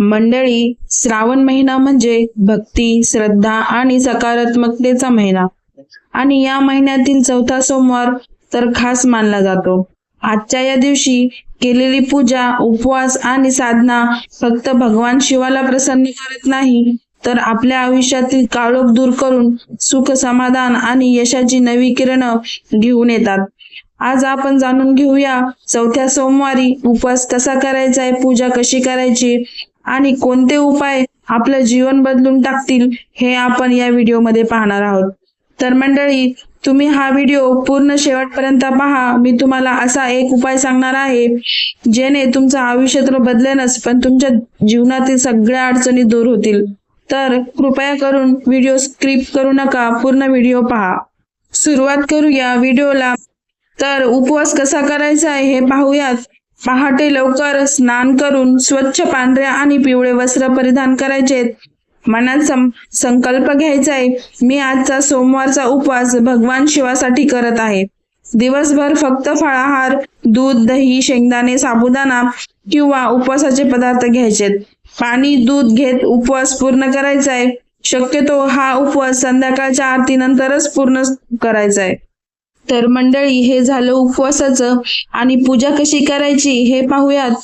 मंडळी श्रावण महिना म्हणजे भक्ती श्रद्धा आणि सकारात्मकतेचा महिना. आणि या महिन्यातील चौथा सोमवार तर खास मानला जातो. आजच्या या दिवशी केलेली पूजा उपवास आणि साधना फक्त भगवान शिवाला प्रसन्न करत नाही तर आपल्या आयुष्यातील काळोख दूर करून सुख समाधान आणि यशाची नवी किरण घेऊन येतात. आज आपण जाणून घेऊया चौथ्या सोमवारी उपवास कसा करायचा आहे पूजा कशी करायची आणि कोणते उपाय आपलं जीवन बदलून टाकतील हे आपण या व्हिडिओमध्ये पाहणार आहोत. तर मंडळी तुम्ही हा व्हिडिओ पूर्ण शेवटपर्यंत पहा. मी तुम्हाला असा एक उपाय सांगणार आहे जेणे तुमचं आयुष्य तर बदलेनच पण तुमच्या जीवनातील सगळ्या अडचणी दूर होतील. तर कृपया करून व्हिडिओ स्क्रिप्ट करू नका पूर्ण व्हिडिओ पहा. सुरुवात करूया व्हिडिओला. तर उपवास कसा करायचा आहे हे पाहूयात. पहाटे लवकर स्नान करून स्वच्छ पांढऱ्या आणि पिवळे वस्त्र परिधान करायचे. मनात सं- संकल्प घ्यायचा आहे मी आजचा सोमवारचा उपवास भगवान शिवासाठी करत आहे. दिवसभर फक्त फळाहार दूध दही शेंगदाणे साबुदाणा किंवा उपवासाचे पदार्थ घ्यायचेत. पाणी दूध घेत उपवास पूर्ण करायचा आहे शक्यतो हा उपवास संध्याकाळच्या आरतीनंतरच पूर्ण करायचा आहे तर मंडळी हे झालं उपवासाचं. आणि पूजा कशी करायची हे पाहूयात.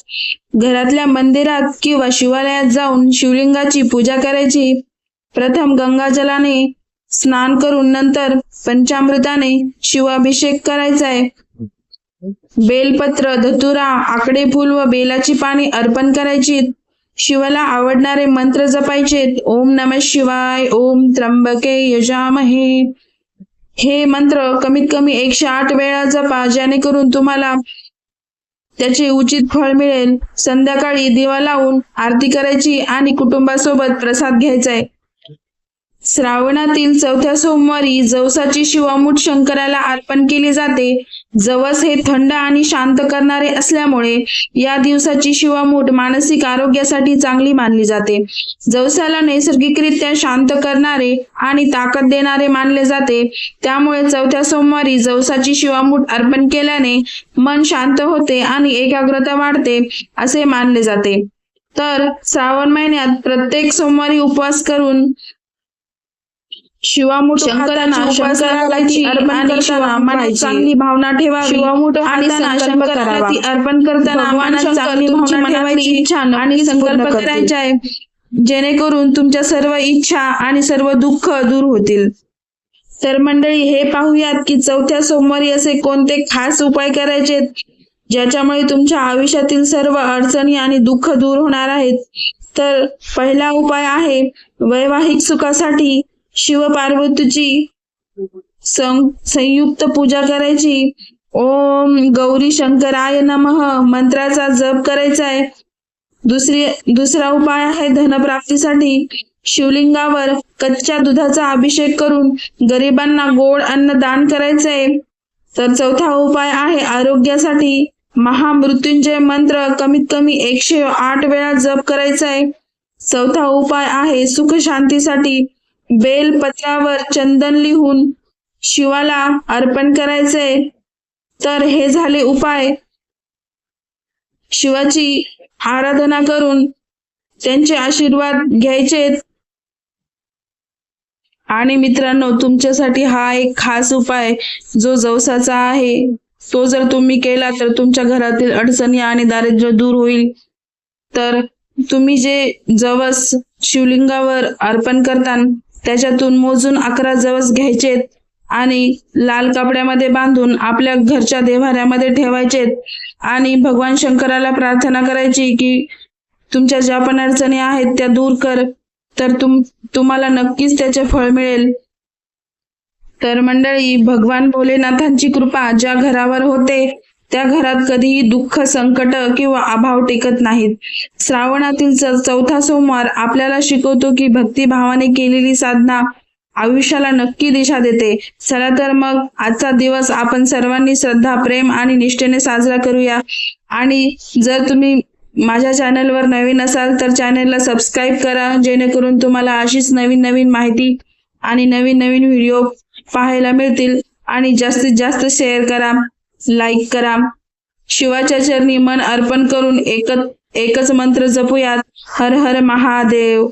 घरातल्या मंदिरात किंवा शिवालयात जाऊन शिवलिंगाची पूजा करायची. प्रथम गंगाजलाने स्नान करून नंतर पंचामृताने शिवाभिषेक करायचा आहे बेलपत्र धतुरा आकडे फुल व बेलाची पाने अर्पण करायची. शिवाला आवडणारे मंत्र जपायचे ओम नम शिवाय ओम त्र्यंबके यजामहे. हे मंत्र कमीत कमी एकशे आठ वेळा जपा जेणेकरून तुम्हाला त्याचे उचित फळ मिळेल. संध्याकाळी दिवा लावून आरती करायची आणि कुटुंबासोबत प्रसाद घ्यायचा आहे. श्रावणातील चौथ्या सोमवारी जवसाची शिवामूठ शंकराला अर्पण केली जाते. जवस हे थंड आणि शांत करणारे असल्यामुळे या दिवसाची शिवामूठ मानसिक आरोग्यासाठी चांगली मानली जाते. जवसाला नैसर्गिकरित्या शांत करणारे आणि ताकद देणारे मानले जाते. त्यामुळे चौथ्या सोमवारी जवसाची शिवामूठ अर्पण केल्याने मन शांत होते आणि एकाग्रता वाढते असे मानले जाते. तर श्रावण महिन्यात प्रत्येक सोमवारी उपवास करून शंकराला करताना मनात चांगली भावना ठेवावी आणि शंकराला ती अर्पण करताना मनात चांगली भावना ठेवायची इच्छा आणि संकल्प करायचा आहे. जेणेकरून तुमच्या सर्व इच्छा आणि सर्व दुःख दूर होतील. तर मंडळी हे पाहूयात की चौथ्या सोमवारी असे कोणते खास उपाय करायचे ज्याच्यामुळे तुमच्या आयुष्यातील सर्व अडचणी आणि दुःख दूर होणार आहेत? तर पहिला उपाय आहे वैवाहिक सुखासाठी शिव पार्वतीची सं- संयुक्त पूजा करायची. ओम गौरी शंकराय नमः. मंत्राचा जप करायचा आहे दुसरी दुसरा उपाय आहे धनप्राप्तीसाठी. शिवलिंगावर कच्च्या दुधाचा अभिषेक करून गरिबांना गोड अन्न दान करायचं तर चौथा उपाय आहे आरोग्यासाठी. महामृत्युंजय मंत्र कमीत कमी एकशे आठ वेळा जप करायचा आहे चौथा उपाय आहे सुख शांतीसाठी. बेलपत्रावर चंदन लिहून शिवाला अर्पण करायचे तर हे झाले उपाय. शिवाची आराधना करून त्यांचे आशीर्वाद घ्यायचे आणि मित्रांनो तुमच्यासाठी हा एक खास उपाय जो जवसाचा आहे तो जर तुम्ही केला तर तुमच्या घरातील अडचणी आणि दारिद्र्य दूर होईल. तर तुम्ही जे जवस शिवलिंगावर अर्पण करता त्याच्यातून मोजून अकरा जवस घ्यायचेत आणि लाल कपड्यामध्ये बांधून आपल्या घरच्या देव्हाऱ्यामध्ये ठेवायचेत. आणि भगवान शंकराला प्रार्थना करायची की तुमच्या ज्या पण अडचणी आहेत त्या दूर कर तर तुम तुम्हाला नक्कीच त्याचे फळ मिळेल. तर मंडळी भगवान भोलेनाथांची कृपा ज्या घरावर होते त्या घरात कधीही दुःख संकट किंवा अभाव टिकत नाहीत. श्रावणातील चौथा सोमवार आपल्याला शिकवतो की भक्तिभावाने केलेली साधना आयुष्याला नक्की दिशा देते. चला तर मग आजचा दिवस आपण सर्वांनी श्रद्धा प्रेम आणि निष्ठेने साजरा करूया. आणि जर तुम्ही माझ्या चॅनलवर नवीन असाल तर चॅनलला सबस्क्राईब करा जेणेकरून तुम्हाला अशीच नवीन नवीन माहिती आणि नवीन नवीन व्हिडिओ पाहायला मिळतील. आणि जास्तीत जास्त शेअर करा. लाईक करा. शिवाच्या चरणी मन अर्पण करून एकच एकच मंत्र जपूयात. हर हर महादेव.